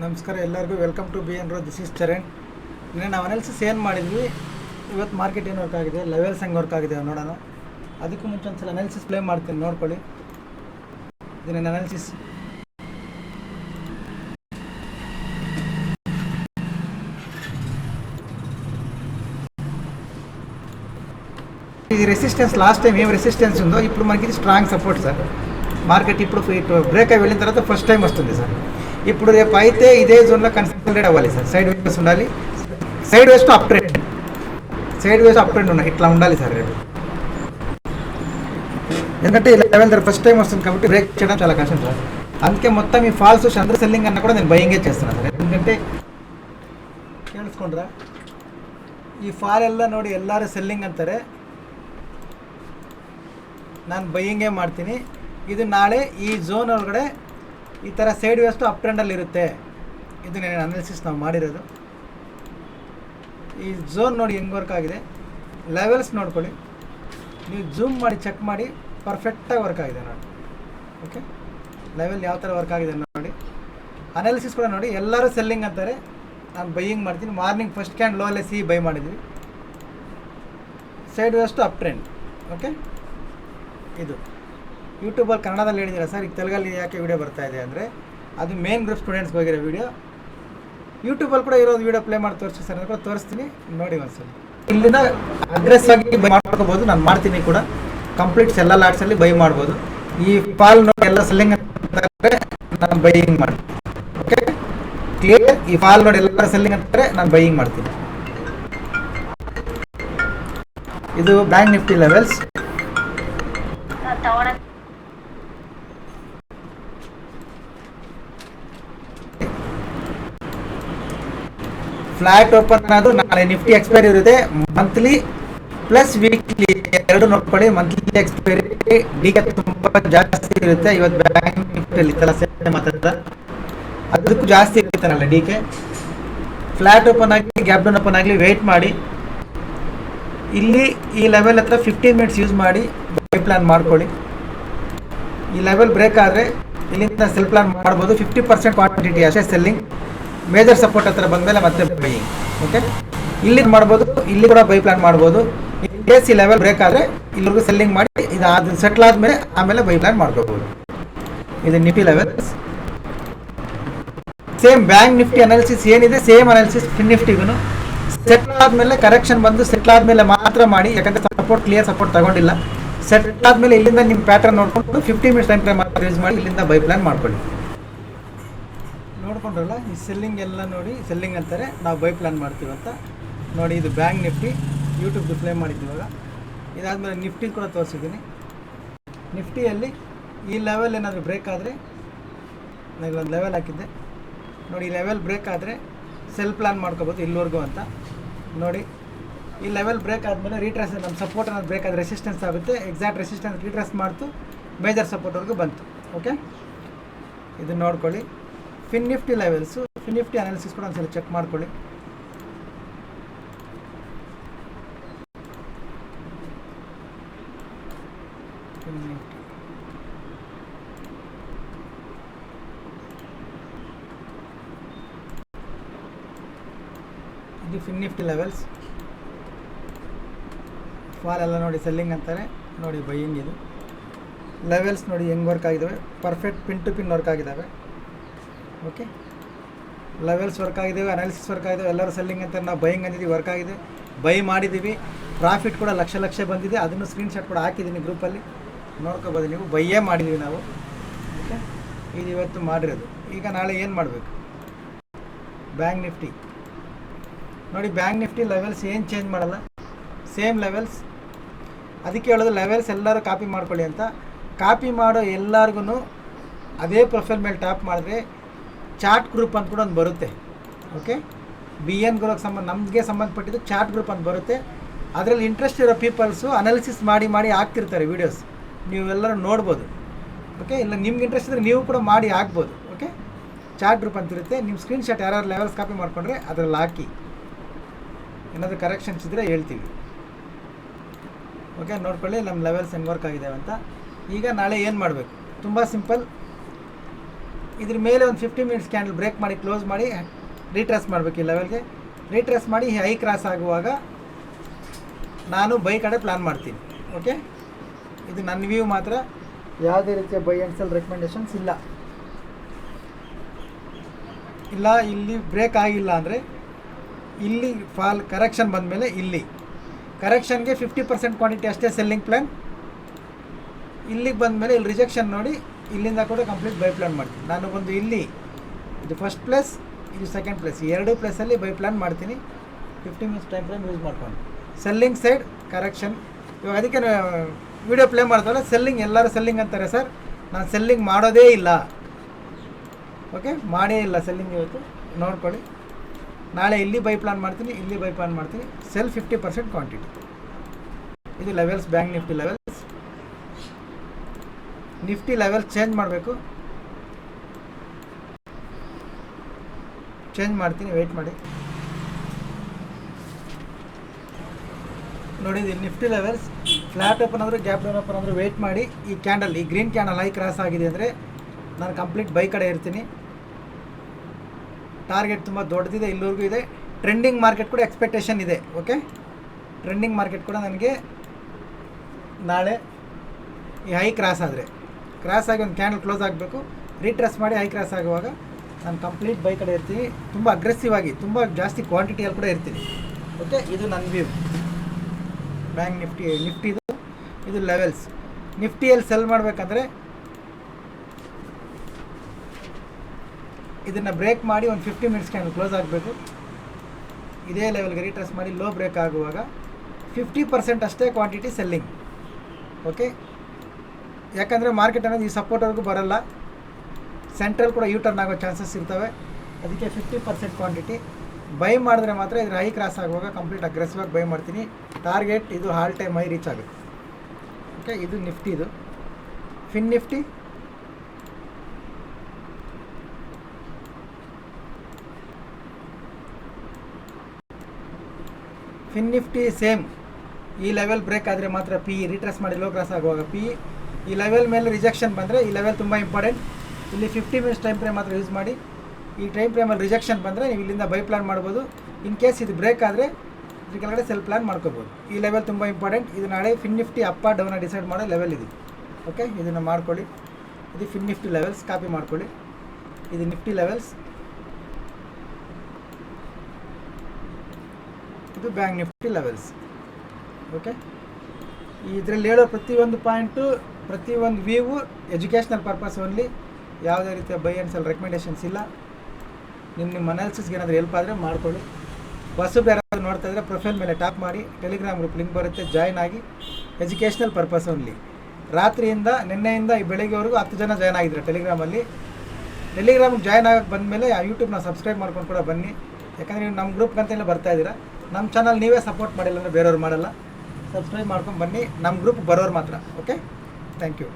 ನಮಸ್ಕಾರ ಎಲ್ಲರಿಗೂ welcome to B N row this is Charan ನಿನ್ನೆ ನಾವು ಅನಾಲಿಸಿಸ್ ಏನು ಮಾಡಿದ್ವಿ ಇವತ್ತು ಮಾರ್ಕೆಟ್ ಏನು ವರ್ಕ್ ಆಗಿದೆ ಲೆವೆಲ್ಸ್ ಹೆಂಗೆ ವರ್ಕ್ ಆಗಿದೆ ನೋಡೋಣ ಅದಕ್ಕೂ ಮುಂಚೆ ಒಂದ್ಸಲ ಅನಾಲಿಸಿಸ್ ಪ್ಲೇ ಮಾಡ್ತೀನಿ ನೋಡ್ಕೊಳ್ಳಿ ಇದನ್ನ ಅನಾಲಿಸಿಸ್ ఇది రెసిస్టెన్స్ లాస్ట్ టైం ఏం రెసిస్టెన్స్ ఉందో ఇప్పుడు మనకి ఇది స్ట్రాంగ్ సపోర్ట్ సార్ మార్కెట్ ఇప్పుడు ఇటు బ్రేక్ అయి వెళ్ళిన తర్వాత ఫస్ట్ టైం వస్తుంది సార్ ఇప్పుడు రేపు అయితే ఇదే జోన్లో కన్సల్టేట్ అవ్వాలి సార్ సైడ్ వేస్ ఉండాలి sideways up trend sideways up trend ఉన్నాయి ఇట్లా ఉండాలి సార్ రేపు ఎందుకంటే ఈ లెవెల్ దగ్గర ఫస్ట్ టైం వస్తుంది కాబట్టి బ్రేక్ చేయడం చాలా కష్టం సార్ అందుకే మొత్తం ఈ ఫాల్స్ చంద్ర సెల్లింగ్ అన్న కూడా నేను భయంగా చేస్తున్నాను సార్ ఎందుకంటే ಕೇಳಿಸ್ಕೊಂಡ್ರ ಈ ಫಾಲ್ ಎಲ್ಲ ನೋಡಿ ಎಲ್ಲರೂ ಸೆಲ್ಲಿಂಗ್ ಅಂತಾರೆ ನಾನು ಬೈಯಿಂಗೇ ಮಾಡ್ತೀನಿ ಇದು ನಾಳೆ ಈ ಝೋನ್ ಒಳಗಡೆ ಈ ಥರ ಸೈಡ್ ವೇಸ್ಟು ಅಪ್ ಟ್ರೆಂಡಲ್ಲಿ ಇರುತ್ತೆ. ಇದು ನಾನು ಅನಾಲಿಸಿಸ್ ನಾವು ಮಾಡಿರೋದು. ಈ ಝೋನ್ ನೋಡಿ ಹೆಂಗೆ ವರ್ಕ್ ಆಗಿದೆ. ಲೆವೆಲ್ಸ್ ನೋಡ್ಕೊಳ್ಳಿ. ನೀವು ಝೂಮ್ ಮಾಡಿ ಚೆಕ್ ಮಾಡಿ ಪರ್ಫೆಕ್ಟಾಗಿ ವರ್ಕ್ ಆಗಿದೆ ನೋಡಿ. ಓಕೆ ಲೆವೆಲ್ ಯಾವ ಥರ ವರ್ಕ್ ಆಗಿದೆ ನೋಡಿ. ಅನಾಲಿಸಿಸ್ ಕೂಡ ನೋಡಿ. ಎಲ್ಲರೂ ಸೆಲ್ಲಿಂಗ್ ಅಂತಾರೆ. ನಾನು ಬೈಯಿಂಗ್ ಮಾಡ್ತೀನಿ. ಮಾರ್ನಿಂಗ್ ಫಸ್ಟ್ ಕ್ಯಾಂಡ್ ಲೋ ಅಲ್ಲೇ ಸಿ ಬೈ ಮಾಡಿದ್ವಿ. Sideways up trend okay ಇದು. ಯೂಟ್ಯೂಬಲ್ಲಿ ಕನ್ನಡದಲ್ಲಿ ಹೇಳಿದ್ದೀರಾ ಸರ್? ಈಗ ತೆಲುಗಲ್ಲಿ ಯಾಕೆ ವಿಡಿಯೋ ಬರ್ತಾ ಇದೆ ಅಂದರೆ ಅದು ಮೇನ್ ಗ್ರೂಪ್ ಸ್ಟೂಡೆಂಟ್ಸ್ಗೆ ಹೋಗಿರೋ ವಿಡಿಯೋ ಯೂಟ್ಯೂಬಲ್ಲಿ ಕೂಡ ಇರೋದು ವೀಡಿಯೋ ಪ್ಲೇ ಮಾಡಿ ತೋರಿಸಿ ಸರ್ ಕೂಡ ತೋರಿಸ್ತೀನಿ. ನೋಡಿ ಒಂದ್ಸಲ. ಇಲ್ಲಿಂದ ಅಗ್ರೆಸ್ ಆಗಿ ಬೈ ಮಾಡ್ಕೋಬೋದು. ನಾನು ಮಾಡ್ತೀನಿ ಕೂಡ. ಕಂಪ್ಲೀಟ್ಸ್ ಎಲ್ಲ ಲಾಟ್ಸಲ್ಲಿ ಬೈ ಮಾಡ್ಬೋದು. ಈ ಪಾಲ್ ನೋಡಿ ಎಲ್ಲ ಸೆಲ್ಲಿಂಗ್ ಅಂತಂದರೆ ನಾನು ಬೈಯಿಂಗ್ ಮಾಡಿ ಓಕೆ ಕ್ಲಿಯರ್ ಈ ಫಾಲ್ ನೋಡಿ ಎಲ್ಲ ಸೆಲ್ಲಿಂಗ್ ಅಂತಂದರೆ ನಾನು ಬೈಯಿಂಗ್ ಮಾಡ್ತೀನಿ. ಇದು bank Nifty levels flat open ಅನ್ನೋದು ನಾಳೆ ನಿಫ್ಟಿ ಎಕ್ಸ್ಪೈರಿ ಇರುತ್ತೆ. ಮಂತ್ಲಿ ಪ್ಲಸ್ ವೀಕ್ಲಿ ಎರಡು ನೋಡ್ಕೊಳ್ಳಿ. ಮಂತ್ಲಿ ಎಕ್ಸ್ಪೈರಿ ಡಿಗೆ ತುಂಬ ಜಾಸ್ತಿ ಇರುತ್ತೆ. ಇವತ್ತು ಬ್ಯಾಂಕ್ ನಿಫ್ಟಿಯಲ್ಲಿ ಸೇಮ್ ಮಾತಾಡ್ದ. ಅದಕ್ಕೂ ಜಾಸ್ತಿ ಇರ್ತಾನಲ್ಲ ಡಿ ಕೆ ಫ್ಲಾಟ್ ಓಪನ್ ಆಗಲಿ ಗ್ಯಾಪ್ ಡೌನ್ ಓಪನ್ ಆಗಲಿ ವೆಯ್ಟ್ ಮಾಡಿ. ಇಲ್ಲಿ ಈ ಲೆವೆಲ್ ಹತ್ರ ಫಿಫ್ಟೀನ್ ಮಿನಿಟ್ಸ್ ಯೂಸ್ ಮಾಡಿ ಬೈ ಪ್ಲಾನ್ ಮಾಡ್ಕೊಳ್ಳಿ. ಈ ಲೆವೆಲ್ ಬ್ರೇಕ್ ಆದರೆ ಇಲ್ಲಿಂದ ಸೆಲ್ ಪ್ಲಾನ್ ಮಾಡ್ಬೋದು. ಫಿಫ್ಟಿ ಪರ್ಸೆಂಟ್ ಕ್ವಾಂಟಿಟಿ ಅಷ್ಟೇ ಸೆಲ್ಲಿಂಗ್ ಮೇಜರ್ ಸಪೋರ್ಟ್ ಹತ್ರ ಬಂದಮೇಲೆ ಮತ್ತೆ ಬೈ ಓಕೆ ಇಲ್ಲಿ ಮಾಡ್ಬೋದು, ಇಲ್ಲಿ ಕೂಡ ಬೈ ಪ್ಲಾನ್ ಮಾಡ್ಬೋದು. ಎ ಸಿ ಲೆವೆಲ್ ಬ್ರೇಕ್ ಆದರೆ ಇಲ್ಲಿವರೆಗೂ ಸೆಲ್ಲಿಂಗ್ ಮಾಡಿ, ಇದು ಅದು ಸೆಟ್ಲ್ ಆದಮೇಲೆ ಆಮೇಲೆ ಬೈ ಪ್ಲಾನ್ ಮಾಡ್ಕೋಬೋದು. ಇದು Nifty level same bank Nifty analysis ಏನಿದೆ ಸೇಮ್ ಅನಾಲಿಸಿಸ್ ನಿಫ್ಟಿಗೂ ಸೆಟ್ಲ್ ಆದಮೇಲೆ ಕರೆಕ್ಷನ್ ಬಂದು ಸೆಟ್ಲ್ ಆದಮೇಲೆ ಮಾತ್ರ ಮಾಡಿ, ಯಾಕಂದರೆ ಸಪೋರ್ಟ್ ಕ್ಲಿಯರ್ ಸಪೋರ್ಟ್ ತಗೊಂಡಿಲ್ಲ. ಸೆಟ್ಲ್ ಆದಮೇಲೆ ಇಲ್ಲಿಂದ ನಿಮ್ಮ ಪ್ಯಾಟರ್ನ್ ನೋಡ್ಕೊಂಡು fifty minutes time frame use ಮಾಡಿ, ಇಲ್ಲಿಂದ ಬೈ ಪ್ಲಾನ್ ಮಾಡ್ಕೊಳ್ಳಿ. ನೋಡ್ಕೊಂಡ್ರಲ್ಲ, ಈ ಸೆಲ್ಲಿಂಗ್ ಎಲ್ಲ ನೋಡಿ ಸೆಲ್ಲಿಂಗ್ ಅಂತಾರೆ, ನಾವು ಬೈ ಪ್ಲಾನ್ ಮಾಡ್ತೀವಿ ಅಂತ. ನೋಡಿ, ಇದು ಬ್ಯಾಂಕ್ ನಿಫ್ಟಿ ಯೂಟ್ಯೂಬ್ ಪ್ಲೇ ಮಾಡಿದ್ವಿ ಇವಾಗ. ಇದಾದಮೇಲೆ ನಿಫ್ಟಿ ಕೂಡ ತೋರಿಸಿದ್ದೀನಿ. ನಿಫ್ಟಿಯಲ್ಲಿ ಈ ಲೆವೆಲ್ ಏನಾದರೂ ಬ್ರೇಕ್ ಆದರೆ ನಾನು ಒಂದು ಲೆವೆಲ್ ಹಾಕಿದ್ದೆ. ನೋಡಿ, ಈ ಲೆವೆಲ್ ಬ್ರೇಕ್ ಆದರೆ ಸೆಲ್ ಪ್ಲಾನ್ ಮಾಡ್ಕೋಬೋದು ಇಲ್ಲಿವರೆಗೂ ಅಂತ. ನೋಡಿ, ಈ ಲೆವೆಲ್ ಬ್ರೇಕ್ ಆದಮೇಲೆ ರೀಟ್ರೆಸ್ ನಮ್ಮ ಸಪೋರ್ಟ್ ಅನ್ನೋದು ಬ್ರೇಕ್ ಆದರೆ ರೆಸಿಸ್ಟೆನ್ಸ್ ಆಗುತ್ತೆ. ಎಕ್ಸಾಕ್ಟ್ ರೆಸಿಸ್ಟೆನ್ಸ್ ರೀಟ್ರೆಸ್ ಮಾಡ್ತು ಮೇಜರ್ ಸಪೋರ್ಟ್ವರೆಗೂ ಬಂತು. ಓಕೆ ಇದನ್ನು ನೋಡ್ಕೊಳ್ಳಿ. Fin Nifty levels fin Nifty analysis ಕೂಡ ಒಂದ್ಸಲ ಚೆಕ್ ಮಾಡ್ಕೊಳ್ಳಿ. ಇದು ಫಿನ್ ನಿಫ್ಟಿ ಲೆವೆಲ್ಸ್ ಫಾಲ್ ಎಲ್ಲ ನೋಡಿ ಸೆಲ್ಲಿಂಗ್ ಅಂತಾರೆ. ನೋಡಿ ಬೈಯಿಂಗ್ ಇದು. ಲೆವೆಲ್ಸ್ ನೋಡಿ ಹೆಂಗೆ ವರ್ಕ್ ಆಗಿದ್ದಾವೆ perfect pin to pin work ಆಗಿದ್ದಾವೆ ಓಕೆ ಲೆವೆಲ್ಸ್ ವರ್ಕ್ ಆಗಿದ್ದಾವೆ ಅನಾಲಿಸಿಸ್ ವರ್ಕ್ ಆಗಿದೆ ಎಲ್ಲರೂ ಸೆಲ್ಲಿಂಗ್ ಅಂತ ನಾವು ಬೈಯಿಂಗ್ ಅಂದಿದ್ದೀವಿ ವರ್ಕ್ ಆಗಿದೆ. ಬೈ ಮಾಡಿದ್ದೀವಿ. ಪ್ರಾಫಿಟ್ ಕೂಡ ಲಕ್ಷ ಲಕ್ಷ ಬಂದಿದೆ. ಅದನ್ನು ಸ್ಕ್ರೀನ್ಶಾಟ್ ಕೂಡ ಹಾಕಿದ್ದೀನಿ ಗ್ರೂಪಲ್ಲಿ ನೋಡ್ಕೋಬೋದು ನೀವು. ಬೈಯೇ ಮಾಡಿದ್ದೀವಿ ನಾವು. ಓಕೆ ಇದು ಇವತ್ತು ಮಾಡಿರೋದು. ಈಗ ನಾಳೆ ಏನು ಮಾಡಬೇಕು? ಬ್ಯಾಂಕ್ ನಿಫ್ಟಿ ನೋಡಿ ಬ್ಯಾಂಕ್ ನಿಫ್ಟಿ ಲೆವೆಲ್ಸ್ ಏನು ಚೇಂಜ್ ಮಾಡಲ್ಲ. ಸೇಮ್ ಲೆವೆಲ್ಸ್ ಅದಕ್ಕೆ ಹೇಳೋದು ಲೆವೆಲ್ಸ್ ಎಲ್ಲರೂ ಕಾಪಿ ಮಾಡ್ಕೊಳ್ಳಿ ಅಂತ. ಕಾಪಿ ಮಾಡೋ ಎಲ್ಲರಿಗೂ ಅದೇ ಪ್ರೊಫೈಲ್ ಮೇಲೆ ಟ್ಯಾಪ್ ಮಾಡಿದ್ರೆ ಚಾಟ್ ಗ್ರೂಪ್ ಅಂತ ಕೂಡ ಒಂದು ಬರುತ್ತೆ. ಓಕೆ ಬಿ ಎನ್ ಗ್ರೂಪ್ಗೆ ಸಂಬಂಧ ನಮಗೆ ಸಂಬಂಧಪಟ್ಟಿದ್ದು ಚಾಟ್ ಗ್ರೂಪ್ ಅಂತ ಬರುತ್ತೆ. ಅದರಲ್ಲಿ ಇಂಟ್ರೆಸ್ಟ್ ಇರೋ ಪೀಪಲ್ಸು ಅನಾಲಿಸಿಸ್ ಮಾಡಿ ಮಾಡಿ ಹಾಕ್ತಿರ್ತಾರೆ ವೀಡಿಯೋಸ್ ನೀವೆಲ್ಲರೂ ನೋಡ್ಬೋದು. ಓಕೆ ಇಲ್ಲ ನಿಮ್ಗೆ ಇಂಟ್ರೆಸ್ಟ್ ಇದ್ದರೆ ನೀವು ಕೂಡ ಮಾಡಿ ಹಾಕ್ಬೋದು. ಓಕೆ ಚಾಟ್ ಗ್ರೂಪ್ ಅಂತಿರುತ್ತೆ ನಿಮ್ಮ ಸ್ಕ್ರೀನ್ಶಾಟ್ ಯಾರ್ಯಾರು ಲೆವೆಲ್ಸ್ ಕಾಪಿ ಮಾಡಿಕೊಂಡ್ರೆ ಅದರಲ್ಲಿ ಹಾಕಿ. ಏನಾದರೂ ಕರೆಕ್ಷನ್ಸ್ ಇದ್ದರೆ ಹೇಳ್ತೀವಿ. ಓಕೆ ನೋಡ್ಕೊಳ್ಳಿ ನಮ್ಮ ಲೆವೆಲ್ಸ್ ಹೆಂಗೆ ವರ್ಕ್ ಆಗಿದ್ದಾವೆ ಅಂತ. ಈಗ ನಾಳೆ ಏನು ಮಾಡಬೇಕು? ತುಂಬ ಸಿಂಪಲ್ ಇದ್ರ ಮೇಲೆ ಒಂದು ಫಿಫ್ಟಿ ಮಿನಿಟ್ಸ್ ಕ್ಯಾಂಡಲ್ ಬ್ರೇಕ್ ಮಾಡಿ ಕ್ಲೋಸ್ ಮಾಡಿ ರೀಟ್ರೆಸ್ ಮಾಡಬೇಕು ಈ ಲೆವೆಲ್ಗೆ ರೀಟ್ರೆಸ್ ಮಾಡಿ, ಹೈ ಕ್ರಾಸ್ ಆಗುವಾಗ ನಾನು ಬೈ ಕಡೆ ಪ್ಲ್ಯಾನ್ ಮಾಡ್ತೀನಿ ಓಕೆ ಇದು ನನ್ನ ವ್ಯೂ ಮಾತ್ರ. ಯಾವುದೇ ರೀತಿಯ ಬೈ ಆ್ಯಂಡ್ ಸೆಲ್ ರೆಕಮೆಂಡೇಶನ್ಸ್ ಇಲ್ಲ. ಇಲ್ಲ, ಇಲ್ಲಿ ಬ್ರೇಕ್ ಆಗಿಲ್ಲ ಅಂದರೆ ಇಲ್ಲಿ ಫಾಲ್ ಕರೆಕ್ಷನ್ ಬಂದಮೇಲೆ ಇಲ್ಲಿ. ಕರೆಕ್ಷನ್ಗೆ ಫಿಫ್ಟಿ ಪರ್ಸೆಂಟ್ ಕ್ವಾಂಟಿಟಿ ಅಷ್ಟೇ ಸೆಲ್ಲಿಂಗ್ ಪ್ಲ್ಯಾನ್ ಇಲ್ಲಿಗೆ ಬಂದಮೇಲೆ ಇಲ್ಲಿ ರಿಜೆಕ್ಷನ್ ನೋಡಿ ಇಲ್ಲಿಂದ ಕೂಡ ಕಂಪ್ಲೀಟ್ ಬೈ ಪ್ಲಾನ್ ಮಾಡ್ತೀನಿ. ನಾನು ಬಂದು ಇಲ್ಲಿ, ಇದು ಫಸ್ಟ್ ಪ್ಲೇಸ್ ಇದು ಸೆಕೆಂಡ್ ಪ್ಲೇಸ್ ಎರಡು ಪ್ಲೇಸಲ್ಲಿ ಬೈ ಪ್ಲಾನ್ ಮಾಡ್ತೀನಿ. Fifty minutes time frame use ಮಾಡ್ಕೊಂಡು. ಸೆಲ್ಲಿಂಗ್ ಸೈಡ್ ಕರೆಕ್ಷನ್ ಇವಾಗ ಅದಕ್ಕೆ ವಿಡಿಯೋ ಪ್ಲೇ ಮಾಡ್ತಾರಲ್ಲ ಸೆಲ್ಲಿಂಗ್ ಎಲ್ಲರೂ ಸೆಲ್ಲಿಂಗ್ ಅಂತಾರೆ ಸರ್ ನಾನು ಸೆಲ್ಲಿಂಗ್ ಮಾಡೋದೇ ಇಲ್ಲ. ಓಕೆ ಮಾಡೇ ಇಲ್ಲ ಸೆಲ್ಲಿಂಗ್ ಇವತ್ತು. ನೋಡ್ಕೊಳ್ಳಿ. ನಾಳೆ ಇಲ್ಲಿ ಬೈ ಪ್ಲಾನ್ ಮಾಡ್ತೀನಿ, ಇಲ್ಲಿ ಬೈ ಪ್ಲಾನ್ ಮಾಡ್ತೀನಿ. ಸೆಲ್ ಫಿಫ್ಟಿ ಪರ್ಸೆಂಟ್ ಕ್ವಾಂಟಿಟಿ ಇದು levels bank Nifty levels Nifty level change ಮಾಡಬೇಕು. ಚೇಂಜ್ ಮಾಡ್ತೀನಿ ವೆಯ್ಟ್ ಮಾಡಿ. ನೋಡಿ ನಿಫ್ಟಿ ಲೆವೆಲ್ಸ್ ಫ್ಲಾಟ್ ಓಪನ್ ಆದರೂ ಗ್ಯಾಪ್ ಡೌನ್ ಓಪನ್ ಆದರೂ ವೆಯ್ಟ್ ಮಾಡಿ. ಈ ಕ್ಯಾಂಡಲ್ ಈ ಗ್ರೀನ್ ಕ್ಯಾಂಡಲ್ ಹೈ ಕ್ರಾಸ್ ಆಗಿದೆ ಅಂದರೆ ನಾನು ಕಂಪ್ಲೀಟ್ ಬೈ ಕಡೆ ಇರ್ತೀನಿ. ಟಾರ್ಗೆಟ್ ತುಂಬ ದೊಡ್ಡದಿದೆ, ಇಲ್ಲಿವರೆಗೂ ಇದೆ. ಟ್ರೆಂಡಿಂಗ್ ಮಾರ್ಕೆಟ್ ಕೂಡ ಎಕ್ಸ್ಪೆಕ್ಟೇಷನ್ ಇದೆ ಓಕೆ ಟ್ರೆಂಡಿಂಗ್ ಮಾರ್ಕೆಟ್ ಕೂಡ ನನಗೆ ನಾಳೆ ಈ ಹೈ ಕ್ರಾಸ್ ಆದರೆ. ಕ್ರಾಸ್ ಆಗಿ ಒಂದು ಕ್ಯಾಂಡಲ್ ಕ್ಲೋಸ್ ಆಗಬೇಕು. ರೀಟ್ರೆಸ್ ಮಾಡಿ ಹೈ ಕ್ರಾಸ್ ಆಗುವಾಗ ನಾನು ಕಂಪ್ಲೀಟ್ ಬೈ ಕಡೆ ಇರ್ತೀನಿ. ತುಂಬ ಅಗ್ರೆಸಿವ್ ಆಗಿ, ತುಂಬ ಜಾಸ್ತಿ ಕ್ವಾಂಟಿಟಿಯಲ್ಲಿ ಕೂಡ ಇರ್ತೀನಿ. ಓಕೆ ಇದು ನನ್ನ ವ್ಯೂ ಬ್ಯಾಂಕ್ ನಿಫ್ಟಿ ನಿಫ್ಟಿದು ಇದು. ಲೆವೆಲ್ಸ್ ನಿಫ್ಟಿಯಲ್ಲಿ ಸೆಲ್ ಮಾಡಬೇಕಂದ್ರೆ ಇದನ್ನು ಬ್ರೇಕ್ ಮಾಡಿ ಒಂದು ಫಿಫ್ಟಿ ಮಿನಿಟ್ಸ್ ಕ್ಯಾನ್ ಕ್ಲೋಸ್ ಆಗಬೇಕು. ಇದೇ ಲೆವೆಲ್ಗೆ ರೀಟ್ರೆಸ್ ಮಾಡಿ ಲೋ ಬ್ರೇಕ್ ಆಗುವಾಗ ಫಿಫ್ಟಿ ಪರ್ಸೆಂಟ್ ಅಷ್ಟೇ ಕ್ವಾಂಟಿಟಿ ಸೆಲ್ಲಿಂಗ್ ಓಕೆ ಯಾಕಂದರೆ ಮಾರ್ಕೆಟ್ ಅನ್ನೋದು ಈ ಸಪೋರ್ಟ್ವರೆಗೂ ಬರಲ್ಲ. ಸೆಂಟ್ರಲ್ ಕೂಡ ಯೂ ಟರ್ನ್ ಆಗೋ ಚಾನ್ಸಸ್ ಇರ್ತವೆ. ಅದಕ್ಕೆ ಫಿಫ್ಟಿ ಪರ್ಸೆಂಟ್ ಕ್ವಾಂಟಿಟಿ ಬೈ ಮಾಡಿದ್ರೆ ಮಾತ್ರ ಇದ್ರ ಹೈ ಕ್ರಾಸ್ ಆಗುವಾಗ ಕಂಪ್ಲೀಟ್ ಅಗ್ರೆಸಿವ್ ಬೈ ಮಾಡ್ತೀನಿ. ಟಾರ್ಗೆಟ್ ಇದು ಹಾಲ್ ಟೈಮ್ ಹೈ ರೀಚ್ ಆಗುತ್ತೆ. ಓಕೆ ಇದು ನಿಫ್ಟಿ ಇದು. Fin Nifty fin Nifty same ಈ ಲೆವೆಲ್ ಬ್ರೇಕ್ ಆದರೆ ಮಾತ್ರ ಪಿ ರಿಟ್ರೆಸ್ ಮಾಡಿ ಲೋ ಕ್ರಾಸ್ ಆಗುವಾಗ ಪಿ ಈ ಲೆವೆಲ್ ಮೇಲೆ ರಿಜೆಕ್ಷನ್ ಬಂದರೆ ಈ ಲೆವೆಲ್ ತುಂಬ ಇಂಪಾರ್ಟೆಂಟ್ ಇಲ್ಲಿ ಫಿಫ್ಟಿ ಮಿನಿಟ್ಸ್ ಟೈಮ್ ಫ್ರೇಮ್ ಮಾತ್ರ ಯೂಸ್ ಮಾಡಿ. ಈ ಟೈಮ್ ಫ್ರೇಮಲ್ಲಿ ರಿಜೆಕ್ಷನ್ ಬಂದರೆ ನೀವು ಇಲ್ಲಿಂದ ಬೈ ಪ್ಲಾನ್ ಮಾಡ್ಬೋದು. ಇನ್ ಕೇಸ್ ಇದು ಬ್ರೇಕ್ ಆದರೆ, ಇದ್ರ ಕೆಳಗಡೆ ಸೆಲ್ ಪ್ಲಾನ್ ಮಾಡ್ಕೋಬೋದು. ಈ ಲೆವೆಲ್ ತುಂಬ ಇಂಪಾರ್ಟೆಂಟ್ ಇದು ನಾಳೆ fin Nifty up down decide ಮಾಡೋ ಲೆವೆಲ್ ಇದು. ಓಕೆ ಇದನ್ನು ಮಾಡ್ಕೊಳ್ಳಿ. ಇದು ಫಿನ್ ನಿಫ್ಟಿ ಲೆವೆಲ್ಸ್ ಕಾಪಿ ಮಾಡ್ಕೊಳ್ಳಿ. ಇದು ನಿಫ್ಟಿ ಲೆವೆಲ್ಸ್ ಇದು ಬ್ಯಾಂಕ್ ನಿಫ್ಟಿ ಲೆವೆಲ್ಸ್ ಓಕೆ ಇದರಲ್ಲಿ ಹೇಳೋ ಪ್ರತಿಯೊಂದು ಪಾಯಿಂಟು ಪ್ರತಿಯೊಂದು ವ್ಯೂವು ಎಜುಕೇಷ್ನಲ್ ಪರ್ಪಸ್ ಓನ್ಲಿ ಯಾವುದೇ ರೀತಿಯ ಬೈ ಆ್ಯಂಡ್ ಸೆಲ್ ರೆಕಮೆಂಡೇಷನ್ಸ್ ಇಲ್ಲ. ನಿಮ್ಮ ನಿಮ್ಮ ಅನಾಲಿಸಿಸ್ಗೆ ಏನಾದರೂ ಹೆಲ್ಪ್ ಆದರೆ ಮಾಡ್ಕೊಳ್ಳಿ. ಹೊಸಬ್ರು ಯಾರಾದರೂ ನೋಡ್ತಾ ಇದ್ದರೆ ಪ್ರೊಫೈಲ್ ಮೇಲೆ ಟ್ಯಾಪ್ ಮಾಡಿ ಟೆಲಿಗ್ರಾಮ್ ಗ್ರೂಪ್ ಲಿಂಕ್ ಬರುತ್ತೆ ಜಾಯ್ನ್ ಆಗಿ. ಎಜುಕೇಷ್ನಲ್ ಪರ್ಪಸ್ ಓನ್ಲಿ ರಾತ್ರಿಯಿಂದ, ನಿನ್ನೆಯಿಂದ ಈ ಬೆಳಿಗ್ಗೆವರೆಗೂ ಹತ್ತು ಜನ ಜಾಯ್ನ್ ಆಗಿದ್ದಾರೆ ಟೆಲಿಗ್ರಾಮಲ್ಲಿ ಟೆಲಿಗ್ರಾಮ್ಗೆ ಜಾಯ್ನ್ ಆಗಕ್ಕೆ ಬಂದಮೇಲೆ ಆ ಯೂಟ್ಯೂಬ್ನ ಸಬ್ಸ್ಕ್ರೈಬ್ ಮಾಡ್ಕೊಂಡು ಕೂಡ ಬನ್ನಿ. ಯಾಕಂದರೆ ನೀವು ನಮ್ಮ ಗ್ರೂಪ್ ಗ್ರೂಪ್ಗಂತೆಲ್ಲ ಬರ್ತಾ ಇದ್ದೀರಾ. ನಮ್ಮ ಚಾನಲ್ ನೀವೇ ಸಪೋರ್ಟ್ ಮಾಡಿಲ್ಲ ಅಂದರೆ ಬೇರೆಯವ್ರು ಮಾಡಲ್ಲ. ಸಬ್ಸ್ಕ್ರೈಬ್ ಮಾಡ್ಕೊಂಡು ಬನ್ನಿ. ನಮ್ಮ ಗ್ರೂಪ್ ಬರೋರು ಮಾತ್ರ ಓಕೆ ಥ್ಯಾಂಕ್ ಯು